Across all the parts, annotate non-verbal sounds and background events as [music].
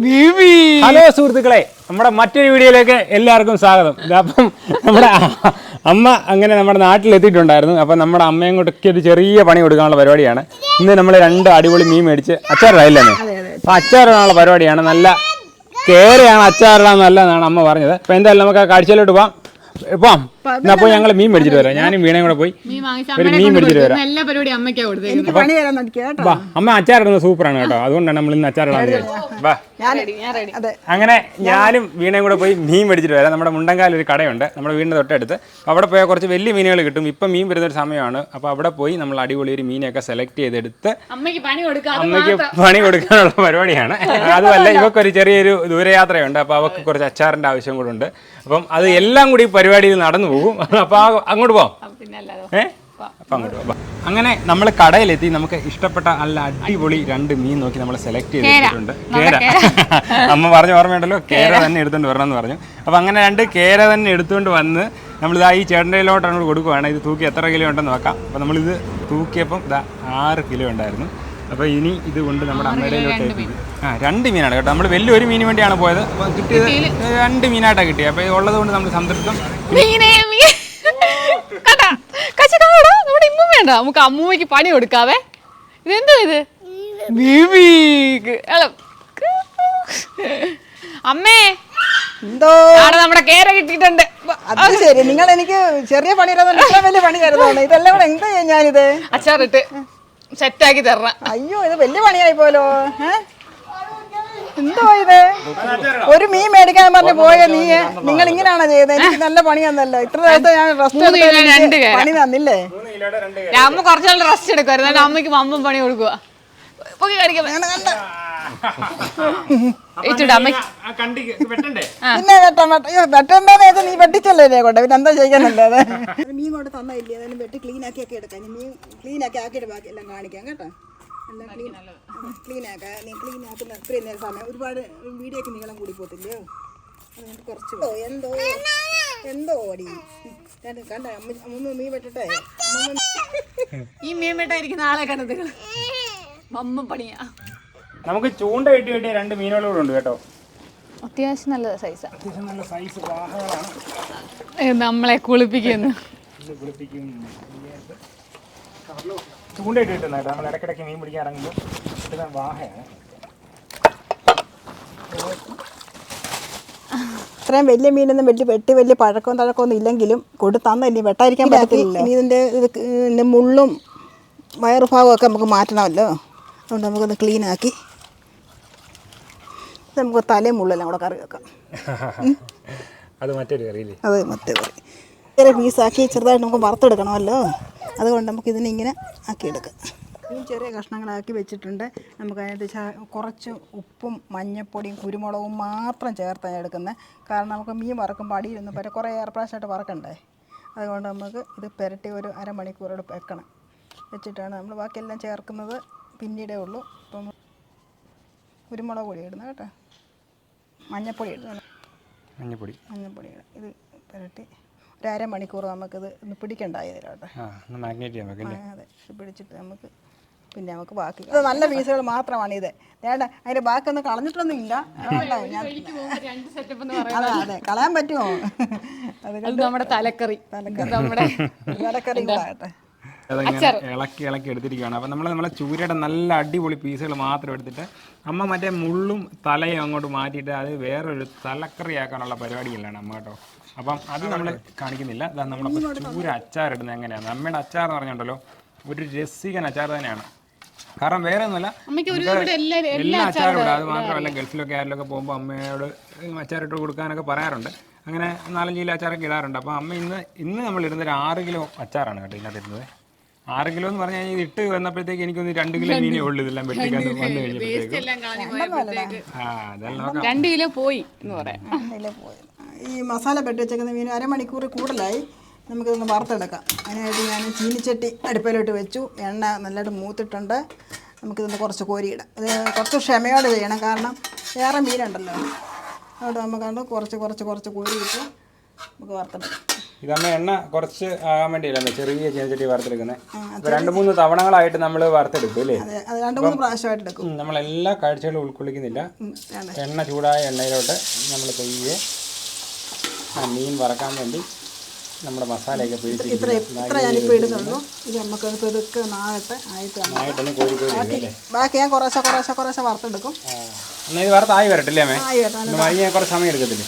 Hello സുഹൃത്തുക്കളെ നമ്മുടെ മറ്റൊരു വീഡിയോയിലേക്ക് എല്ലാവർക്കും സ്വാഗതം. അപ്പം നമ്മുടെ അമ്മ അങ്ങനെ നമ്മുടെ നാട്ടിലെത്തിയിട്ടുണ്ടായിരുന്നു. അപ്പം നമ്മുടെ അമ്മയും കൂടെ ഒരു ചെറിയ പണി കൊടുക്കാനുള്ള പരിപാടിയാണ്. ഇന്ന് നമ്മൾ രണ്ട് അടിപൊളി മീൻ മേടിച്ച് അച്ചാറായില്ലേ അപ്പം അച്ചാറിടാനുള്ള പരിപാടിയാണ്. നല്ല കേരയാണ് അച്ചാറിടാൻ നല്ലതെന്നാണ് അമ്മ പറഞ്ഞത്. അപ്പം എന്തായാലും നമുക്ക് ആ കാഴ്ചയിലോട്ട് പോവാം. പോവാം. അപ്പോൾ ഞങ്ങൾ മീൻ മേടിച്ചിട്ട് വരാം. ഞാനും വീണയും കൂടെ പോയി മീൻ ഒരു മേടിച്ചിട്ട് വരാം. എല്ലാ പരിപാടി അമ്മയ്ക്കാ കൊടുത്തത് പണി തരാൻ കേട്ടോ? വാ അമ്മ അച്ചാറിടുന്നത് സൂപ്പറാണ് കേട്ടോ. അതുകൊണ്ടാണ് നമ്മൾ ഇന്ന് അച്ചാറിടാൻ വിചാരിച്ചത്. വാ. ഞാൻ അതെ. അങ്ങനെ ഞാനും വീണയും കൂടെ പോയി മീൻ മേടിച്ചിട്ട് വരാം. നമ്മുടെ മുണ്ടങ്കാല ഒരു കടയുണ്ട്. നമ്മുടെ വീടിന്റെ തൊട്ടടുത്ത്. അപ്പോൾ അവിടെ പോയാൽ കുറച്ച് വലിയ മീനുകൾ കിട്ടും. ഇപ്പം മീൻ വരുന്ന ഒരു സമയമാണ്. അപ്പോൾ അവിടെ പോയി നമ്മൾ അടിപൊളി ഒരു മീനൊക്കെ സെലക്ട് ചെയ്തെടുത്ത് അമ്മയ്ക്ക് പണി കൊടുക്കാതെ അമ്മയ്ക്ക് പണി കൊടുക്കാനുള്ള പരിപാടിയാണ്. അതുമല്ല ഇവക്കൊരു ചെറിയൊരു ദൂരയാത്രയുണ്ട്. അപ്പോൾ അവർക്ക് കുറച്ച് അച്ചാറിന്റെ ആവശ്യം കൂടെ ഉണ്ട്. അപ്പം അത് എല്ലാം കൂടി പരിപാടിയിൽ നടന്നു പോകും. അപ്പോൾ ആ- അങ്ങോട്ട് പോവാം ഏ? അപ്പം അങ്ങോട്ട് പോവാം അങ്ങനെ നമ്മൾ കടയിലെത്തി നമുക്ക് ഇഷ്ടപ്പെട്ട നല്ല അടിപൊളി രണ്ട് മീൻ നോക്കി നമ്മൾ സെലക്ട് ചെയ്തിട്ടുണ്ട് കേര. [laughs] അമ്മ പറഞ്ഞ ഓർമ്മയുണ്ടല്ലോ കേര. തന്നെ എടുത്തുകൊണ്ട് വരണം എന്ന് പറഞ്ഞു. അപ്പോൾ അങ്ങനെ രണ്ട് കേര തന്നെ എടുത്തുകൊണ്ട് വന്ന് നമ്മളിതാ ഈ ചേട്ടന്റെയിലോട്ടാണ് കൊടുക്കുകയാണ് കൊടുക്കുവാണ്. ഇത് തൂക്കി എത്ര കിലോ ഉണ്ടെന്ന് നോക്കാം. അപ്പോൾ നമ്മളിത് തൂക്കിയപ്പം ഇതാ ആറ് കിലോ ഉണ്ടായിരുന്നു. അപ്പോൾ ഇനി ഇത് കൊണ്ട് നമ്മുടെ അമ്മയുടെ ആ രണ്ട് മീനാണ് കേട്ടോ. നമ്മൾ വലിയ ഒരു മീന് വേണ്ടിയാണ് പോയത്. അപ്പോൾ കിട്ടിയത് രണ്ട് മീനായിട്ടാണ് കിട്ടിയത് അപ്പോൾ ഉള്ളത് കൊണ്ട് നമ്മൾ സംതൃപ്തം. നമ്മുടെ ഇമ്മ വേണ്ട നമുക്ക് അമ്മൂമ്മയ്ക്ക് പണി കൊടുക്കാവേ. ഇതെന്തോ ഇത്? അമ്മേ. എന്തോ? നമ്മുടെ കേര കിട്ടിട്ടുണ്ട് അത് ശരി. നിങ്ങൾ എനിക്ക് ചെറിയ പണി വലിയ പണി തരുന്നതാണ്. ഇതെല്ലാം കൂടെ എന്താ ഞാനിത്? അച്ചാറിട്ട്. സെറ്റാക്കി തരണം. അയ്യോ ഇത് വലിയ പണിയായി പോലോ? എന്തോ ഇത്? ഒരു മീൻ മേടിക്കാൻ പറഞ്ഞു പോയ നീ നിങ്ങൾ ഇങ്ങനെയാണോ ചെയ്തത് എനിക്ക് നല്ല പണിയാന്നല്ലോ. ഇത്ര ദിവസം ഞാൻ റെസ്റ്റ്. പണി തന്നില്ലേ? ഞാൻ അമ്മ കുറച്ചാൾ റെസ്റ്റ് എടുക്കുമായിരുന്നു അമ്മയ്ക്ക് അമ്മ പണി കൊടുക്കുക പിന്നെ വെട്ട നീ വെട്ടിച്ചല്ലേ ഇതേ കൊണ്ട്. പിന്നെ എന്താ ചെയ്യാനല്ലേ മീൻ കൊണ്ട് തന്നില്ലേ അതായത് വെട്ടി ക്ലീൻ ആക്കി ഒക്കെ എടുക്കാം. ഇനി മീൻ ക്ലീൻ ആക്കി ആക്കിയിട്ട് ബാക്കി എല്ലാം കാണിക്കാം കേട്ടോ. എല്ലാം ക്ലീൻ ക്ലീൻ ആക്കാം. നീ ക്ലീൻ ആക്കുന്ന ഇത്രയും നേരം സമയം ഒരുപാട് വീഡിയോക്ക് നീളം കൂടി പോത്തില്ലയോ അതുകൊണ്ട് കുറച്ച് എന്തോ? എന്തോ ഓടി. കണ്ട കണ്ട അമ്മ അമ്മ മീൻ വെട്ടട്ടെ? ഈ മീൻ വെട്ടായിരിക്കുന്ന ആളെ കണ്ടത് മമ്മ പണിയാ. നമുക്ക് ചൂണ്ട ഇട്ട് കിട്ടിയ രണ്ട് മീനുകൾ കൂടെ ഉണ്ട് കേട്ടോ. അത്യാവശ്യം നല്ല സൈസാണ് അത്യാവശ്യം നല്ല സൈസ് വാഹകളാണ് നമ്മളെ കുളിപ്പിക്കുന്നു. ചൂണ്ട ഇട്ട് കിട്ടുന്ന കേട്ടോ. നമ്മൾ ഇടയ്ക്കിടയ്ക്ക് മീൻ പിടിക്കാൻ ഇറങ്ങുമ്പോൾ കിട്ടുന്ന വാഹയാണ് ഇത്രയും വലിയ മീനൊന്നും വലിയ വെട്ടി വലിയ പഴക്കവും തഴക്കമൊന്നും ഇല്ലെങ്കിലും കൊണ്ട് ഇനി വെട്ടായിരിക്കാൻ പറ്റത്തില്ല ഇനി ഇതിന്റെ ഇത് മുള്ളും വയറുഭാഗവും ഒക്കെ നമുക്ക് മാറ്റണമല്ലോ. അതുകൊണ്ട് നമുക്കൊന്ന് ക്ലീൻ ആക്കി. ഇത് നമുക്ക് തലയും മുള്ളെല്ലാം കൂടെ കറി വെക്കാം. [laughs] അത് മറ്റൊരു കറിയില്ലേ? അത് മറ്റേ കറി. ചെറിയ പീസാക്കി ചെറുതായിട്ട് നമുക്ക് വറുത്തെടുക്കണമല്ലോ? അതുകൊണ്ട് നമുക്ക് ഇതിനെ ഇങ്ങനെ ആക്കിയെടുക്കാം. ഈ ചെറിയ കഷ്ണങ്ങളാക്കി വെച്ചിട്ടുണ്ട്. നമുക്ക് അതിനകത്ത് കുറച്ച് ഉപ്പും മഞ്ഞപ്പൊടിയും കുരുമുളകും മാത്രം ചേർത്താണ് എടുക്കുന്നത്. കാരണം നമുക്ക് മീൻ വറക്കുമ്പോൾ അടിയിലൊന്നും പറ്റും കുറേ ഏർപ്രാശമായിട്ട് വറക്കണ്ടേ? അതുകൊണ്ട് നമുക്ക് ഇത് പുരട്ടി ഒരു അരമണിക്കൂറോട് വെക്കണം. വെച്ചിട്ടാണ് നമ്മൾ ബാക്കിയെല്ലാം ചേർക്കുന്നത്. പിന്നീടേ ഉള്ളൂ. ഇപ്പം കുരുമുളക് പൊടി ഇടുന്നത് കേട്ടോ. മഞ്ഞൾപ്പൊടി മഞ്ഞപ്പൊടി മഞ്ഞപ്പൊടി. മഞ്ഞപ്പൊടി ഇടാം. ഇത് പുരട്ടി ഒരു അരമണിക്കൂർ നമുക്കിത് ഒന്ന് പിടിക്കണ്ടായി ഇതിലോട്ടെ. മാഗ്നേറ്റ് ചെയ്യാൻ ആ, അതെ. പിടിച്ചിട്ട് നമുക്ക് പിന്നെ നമുക്ക് ബാക്കി. അത് നല്ല പീസുകൾ മാത്രമാണ് ഇത്. വേണ്ട അതിന്റെ ബാക്കിയൊന്നും കളഞ്ഞിട്ടൊന്നും ഇല്ല അതുകൊണ്ടാ അതെ. അതെ കളയാൻ പറ്റുമോ? അത് അത് നമ്മുടെ തലക്കറി. തലക്കറി. നമ്മുടെ തലക്കറി കൂടാകട്ടെ അതങ്ങനെ ഇളക്കി ഇളക്കി എടുത്തിരിക്കുകയാണ് അപ്പം നമ്മൾ നമ്മളെ ചൂരയുടെ നല്ല അടിപൊളി പീസുകൾ മാത്രം എടുത്തിട്ട് അമ്മ മറ്റേ മുള്ളും തലയും അങ്ങോട്ട് മാറ്റിയിട്ട് അത് വേറൊരു തലക്കറിയാക്കാനുള്ള പരിപാടിയിലാണ് അമ്മ കേട്ടോ. അപ്പം അത് നമ്മൾ കാണിക്കുന്നില്ല. അതാ നമ്മളിപ്പോൾ ചൂര അച്ചാർ അച്ചാറിടുന്നത് എങ്ങനെയാണ് അമ്മയുടെ അച്ചാർ എന്ന് പറഞ്ഞുണ്ടല്ലോ ഒരു രസികൻ അച്ചാർ തന്നെയാണ്. കാരണം വേറെ ഒന്നുമല്ല എല്ലാ അച്ചാറും ഇടും അത് മാത്രമല്ല ഗൾഫിലൊക്കെ ആരിലൊക്കെ പോകുമ്പോൾ അമ്മയോട് അച്ചാറിട്ട് കൊടുക്കാനൊക്കെ പറയാറുണ്ട്. അങ്ങനെ നാലഞ്ച് കിലോ അച്ചാറൊക്കെ ഇടാറുണ്ട്. അപ്പോൾ അമ്മ ഇന്ന് ഇന്ന് നമ്മൾ ഇടുന്നൊരു ആറ് കിലോ അച്ചാറാണ് കേട്ടോ ഇതിനകത്ത് ഇരുന്നത് ആറ് കിലോ എന്ന് പറഞ്ഞാൽ ഇത് ഇട്ട് വന്നപ്പോഴത്തേക്ക് എനിക്കൊന്ന് രണ്ട് കിലോ മീനേ ഉള്ളൂ ഇതെല്ലാം വെട്ടിക്കാൻ വന്നു കഴിഞ്ഞപ്പോഴത്തേക്ക്. രണ്ട് കിലോ പോയി എന്ന് പറയാം. ഈ മസാല പെട്ടി വെച്ചേക്കുന്ന മീൻ അരമണിക്കൂർ കൂടുതലായി. നമുക്കിതൊന്ന് വറുത്തെടുക്കാം. അതിനായിട്ട് ഞാൻ ചീനിച്ചട്ടി അടുപ്പിലോട്ട് വെച്ചു. എണ്ണ നല്ലതായിട്ട് മൂത്തിട്ടുണ്ട്. നമുക്കിതൊന്ന് കുറച്ച് കോരിയിടാം. ഇത് കുറച്ച് ക്ഷമയോടെ ചെയ്യണം. കാരണം വേറെ മീനുണ്ടല്ലോ. അതുകൊണ്ട് നമുക്കത് കുറച്ച് കുറച്ച് കുറച്ച് കോരിയിട്ട് നമുക്ക് വറുത്തെടുക്കാം. ഇതമ്മ എണ്ണ കുറച്ച് ആകാൻ വേണ്ടിയല്ലേ ചെറിയ ചീനച്ചട്ടി വറുത്തെടുക്കുന്നത് രണ്ടു മൂന്ന് തവണകളായിട്ട് നമ്മൾ വറുത്തെടുക്കും അല്ലേ നമ്മൾ എല്ലാ കാഴ്ചകളും ഉൾക്കൊള്ളിക്കുന്നില്ല. എണ്ണ ചൂടായ എണ്ണയിലോട്ട് നമ്മൾ പയ്യെ ആ മീൻ വറക്കാൻ വേണ്ടി നമ്മുടെ മസാലയൊക്കെ ഇത്ര പിടിച്ചിരിക്കുന്നു ഇത്ര ഞാനിപ്പോൾ ഇടുന്നുള്ളൂ ഇത് നമുക്ക് പെതുക്കെ നാളത്തെ ആയിട്ട് കാണാം. നന്നായിട്ടൊന്ന് കോഴി കോഴി ഇടും അല്ലേ ബാക്കി ഞാൻ കുറേശ്ശെ കുറേശ്ശെ കുറേശ്ശെ വറുത്തെടുക്കും. എന്നാൽ ഇത് വരട്ടില്ലേ അമ്മേ? കുറച്ച് സമയം എടുക്കത്തില്ലേ?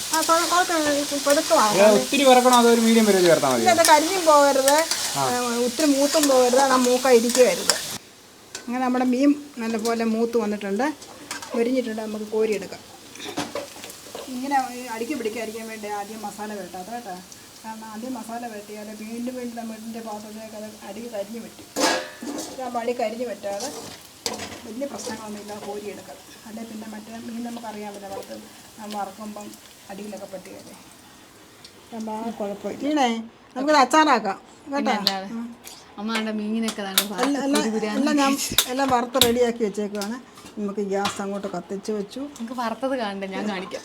ഒത്തിരി വറക്കണോ അതോ ഒരു മീഡിയം വരെ ചേർത്താൽ മതി കരിഞ്ഞും പോകരുത്. ഒത്തിരി മൂത്തും പോകരുത്. ആ മൂക്ക ഇരിക്കുവരുത് അങ്ങനെ നമ്മുടെ മീൻ നല്ലപോലെ മൂത്ത് വന്നിട്ടുണ്ട്. മുരിഞ്ഞിട്ടുണ്ട്. നമുക്ക് കോരിയെടുക്കാം. ഇങ്ങനെ അടിക്കി പിടിക്കാതിരിക്കാൻ വേണ്ടി ആദ്യം മസാല വെട്ടാത്ത കേട്ടോ. കാരണം ആദ്യം മസാല വെട്ടിയാൽ വീണ്ടും വീണ്ടും നമ്മളിന്റെ പാത്രത്തിലേക്ക് അത് അടി കരിഞ്ഞ് വെട്ടും ഇതാകുമ്പോൾ അടി കരിഞ്ഞ് പറ്റാതെ വലിയ പ്രശ്നങ്ങളൊന്നും ഇല്ലാതെ കോരിയെടുക്കാം അല്ലെ പിന്നെ മറ്റേ മീൻ നമുക്കറിയാമല്ലോ വറുത്ത് നമ്മൾ വറക്കുമ്പം അടിയിലൊക്കെ പെട്ടിയല്ലേ അപ്പം ആ കുഴപ്പമില്ല വീണേ നമുക്കിത് അച്ചാറാക്കാം. കേട്ടോ? മീനൊക്കെ ദാണ്ട് വറുത്ത് എല്ലാം ഞാൻ എല്ലാം വറുത്ത് റെഡിയാക്കി വെച്ചേക്കുവാണ്. നമുക്ക് ഗ്യാസ് അങ്ങോട്ട് കത്തിച്ച് വെച്ചു. നമുക്ക് വറുത്തത് കാണണ്ട ഞാൻ കാണിക്കാം.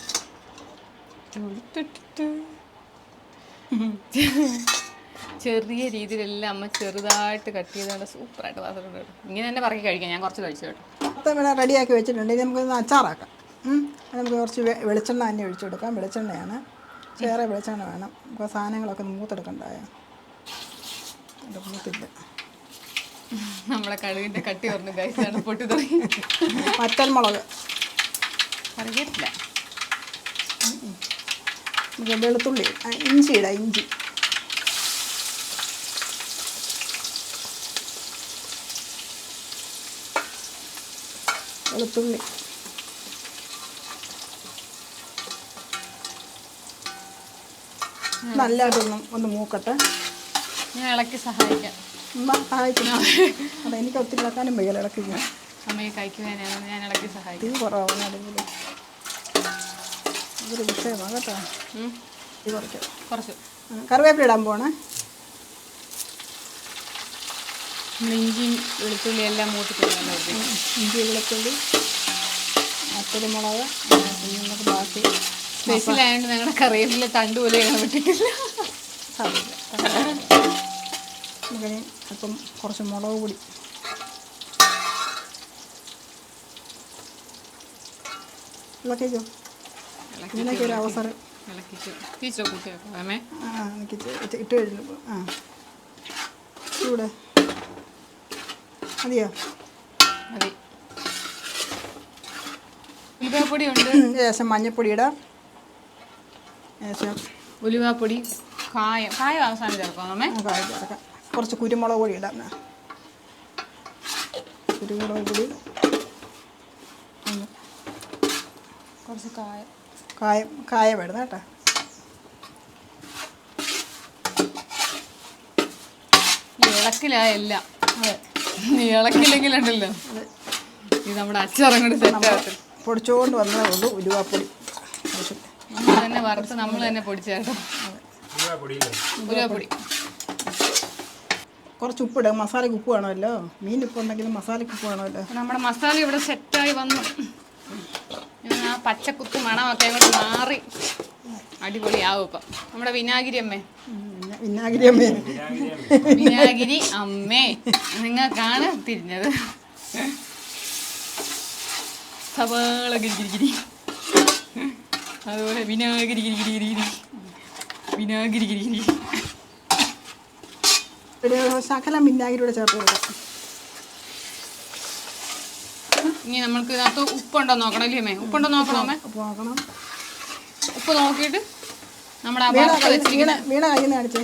[laughs] ചെറിയ രീതിയിലെല്ലാം അമ്മ ചെറുതായിട്ട് കട്ട് ചെയ്തുകൊണ്ട് സൂപ്പറായിട്ട് കേട്ടോ. ഇങ്ങനെ തന്നെ പറക്കി കഴിക്കാം. ഞാൻ കുറച്ച് കഴിച്ചു കേട്ടോ. അത്ര ഇവിടെ റെഡിയാക്കി വെച്ചിട്ടുണ്ട് ഇനി നമുക്കൊന്ന് അച്ചാറാക്കാം. നമുക്ക് കുറച്ച് വെളിച്ചെണ്ണ തന്നെ ഒഴിച്ചു കൊടുക്കാം. വെളിച്ചെണ്ണയാണ്. വേറെ വെളിച്ചെണ്ണ വേണം. ആ സാധനങ്ങളൊക്കെ മൂത്തെടുക്കണ്ടായോ? മൂത്തില്ല. നമ്മളെ കടുകിന്റെ കട്ടി പറഞ്ഞു കഴിച്ചാണ് പൊട്ടി തുടങ്ങി. വറ്റൽമുളക് അറിയത്തില്ല നമുക്ക് വെളുത്തുള്ളി. ഇഞ്ചി ഇടാം ഇഞ്ചി. വെളുത്തുള്ളി. നല്ലതൊന്നും ഒന്ന് മൂക്കട്ടെ. ഞാൻ ഇളക്കി സഹായിക്കാം. സഹായിക്കണം അതെ എനിക്ക് ഒത്തിരി ഇളക്കാനും വയ്യ ഇളക്കി അമ്മയെ കഴിക്കുവാനാണ് ഞാൻ ഇളക്കി സഹായിക്കും. കുറവാണ് അല്ലെങ്കിൽ അതൊരു വിഷയമാണ് കേട്ടോ. ഇത് കുറച്ച്. കുറച്ച്. കറിവേപ്പില ഇടാൻ പോണേ. ഇഞ്ചി ഇഞ്ചിയും വെളുത്തുള്ളി എല്ലാം ഉദ്ദേശിച്ചത്. ഇഞ്ചി വെളുത്തുള്ളി അത്തരിമുളക് പിന്നെ നമുക്ക് ബാക്കി സ്പെഷ്യലായതുകൊണ്ട് ഞങ്ങളുടെ കറിവേപ്പില തണ്ട് പോലെ കാണാൻ പറ്റിയിട്ടില്ല. അങ്ങനെ നമുക്കിനി അല്പം കുറച്ച് മുളക് പൊടി. ഇളക്കിക്കോ ഇതിനൊക്കെ ഒരു അവസരം. ഇട്ട് കഴിഞ്ഞു ആ. ചൂട്. മതിയോ? മതി. ഉലുവാപ്പൊടി ഉണ്ട് ശേഷം മഞ്ഞപ്പൊടി ഇടാം. ശേഷം ഉലുവാപ്പൊടി കായം. കായം അവസാനം ചേർക്കാം അമ്മേ? ചേർക്കാം. കുറച്ച് കുരുമുളക് പൊടി ഇടാം. കുരുമുളക് പൊടി. കുറച്ച് കായം. കായം കായം ഇടുന്ന കേട്ടോ. ഈ ഇളക്കിലാ എല്ലാം അതെ നീ ഇളക്കില്ലെങ്കിലുണ്ടല്ലോ ഇത് നമ്മുടെ അച്ചറങ്ങോട്ട് സെറ്റ് പൊടിച്ചുകൊണ്ട് വന്നതേ ഉള്ളൂ ഉലുവാപ്പൊടി. നമ്മൾ തന്നെ വറുത്ത് നമ്മൾ തന്നെ പൊടിച്ചേട്ടോ ഉലുവാപ്പൊടി കുറച്ച് ഉപ്പിടുക മസാലയ്ക്ക് ഉപ്പ് വേണമല്ലോ. മീൻ ഉപ്പ് ഉണ്ടെങ്കിലും മസാലയ്ക്ക് ഉപ്പ് വേണമല്ലോ. നമ്മുടെ മസാല ഇവിടെ സെറ്റായി വന്നു. ആ പച്ചക്കുത്ത് മണമൊക്കെ അങ്ങോട്ട് മാറി. അടിപൊളിയാവും ഇപ്പം. നമ്മുടെ വിനാഗിരി അമ്മേ. വിനാഗിരി അമ്മേ. വിനാഗിരി അമ്മേ. നിങ്ങൾക്കാണ് തിരിഞ്ഞത്. സവാള ഗിരിഗിരി അതുപോലെ വിനാഗിരി ഗിരിഗിരി ഗിരിഗിരി വിനാഗിരി ഗിരിഗിരി ഒരു ശകലം വിനാഗിരിയുടെ ചേർത്ത് കൊടുക്കാം. ഇനി നമ്മൾക്ക് ഇതിനകത്ത് ഉപ്പുണ്ടോ നോക്കണം അല്ലേ അമ്മേ? ഉപ്പുണ്ടോ നോക്കണം അമ്മേ? ഉപ്പ് നോക്കണം. ഉപ്പ് നോക്കിയിട്ട് നമ്മുടെ വീണ കയ്യിൽ നിന്ന് കാണിച്ചേ.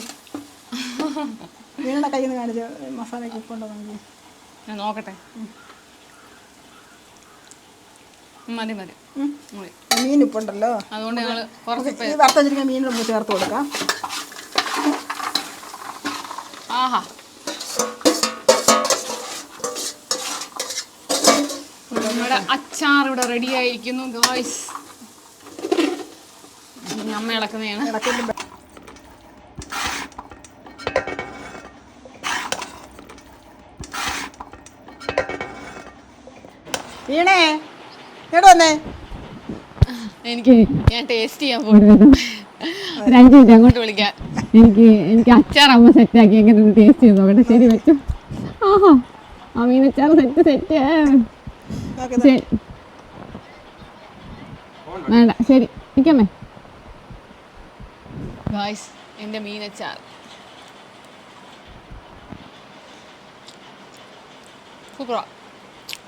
വീണയുടെ കയ്യിൽ നിന്ന് കാണിച്ചേ. മസാലയ്ക്ക് ഉപ്പുണ്ടോ നോക്കി ഞാൻ നോക്കട്ടെ. മതി മതി. മീൻ ഉപ്പുണ്ടല്ലോ. അതുകൊണ്ട് ഞങ്ങൾ കുറച്ച് വറുത്തഞ്ചിരിക്കുന്ന നമുക്ക് ചേർത്ത് കൊടുക്കാം. ആഹാ. അച്ചാർ ഇവിടെ റെഡി ആയിരിക്കുന്നു ഗോയ്സ് അമ്മ ഇളക്കുന്നതാണ്. വീണേ എവിടെ വന്നേ? എനിക്ക് ഞാൻ ടേസ്റ്റ് ചെയ്യാൻ പോകുന്നു ഒരു അഞ്ച് മിനിറ്റ് അങ്ങോട്ട് വിളിക്കാം. എനിക്ക് എനിക്ക് അച്ചാർ അമ്മ സെറ്റാക്കി എങ്ങനെ ടേസ്റ്റ് ചെയ്ത് നോക്കട്ടെ? ശരി വെച്ചു. ആഹാ ആ മീനച്ചാർ സെറ്റ് സെറ്റ് വേണ്ട ശരി. നിൽക്കമ്മേ ഗായ്സ് എന്റെ മീനച്ചാർ. സൂപ്പറാ.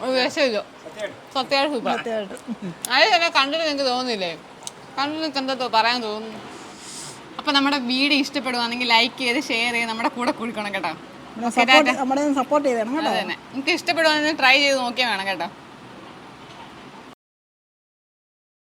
ഒരു വിഷമില്ല സത്യമായിട്ട് സൂപ്പർ അത് കണ്ടിട്ട് നിങ്ങൾക്ക് തോന്നുന്നില്ലേ? കണ്ടിട്ട് നിങ്ങൾക്ക് എന്താ പറയാൻ തോന്നുന്നു. അപ്പൊ നമ്മുടെ വീഡിയോ ഇഷ്ടപ്പെടുവാണെങ്കിൽ ലൈക്ക് ചെയ്ത് ഷെയർ ചെയ്ത് നമ്മുടെ കൂടെ കുടിക്കണം കേട്ടോ. നിങ്ങൾക്ക് ഇഷ്ടപ്പെടുവാണെങ്കിൽ ട്രൈ ചെയ്ത് നോക്കിയാൽ വേണം കേട്ടോ.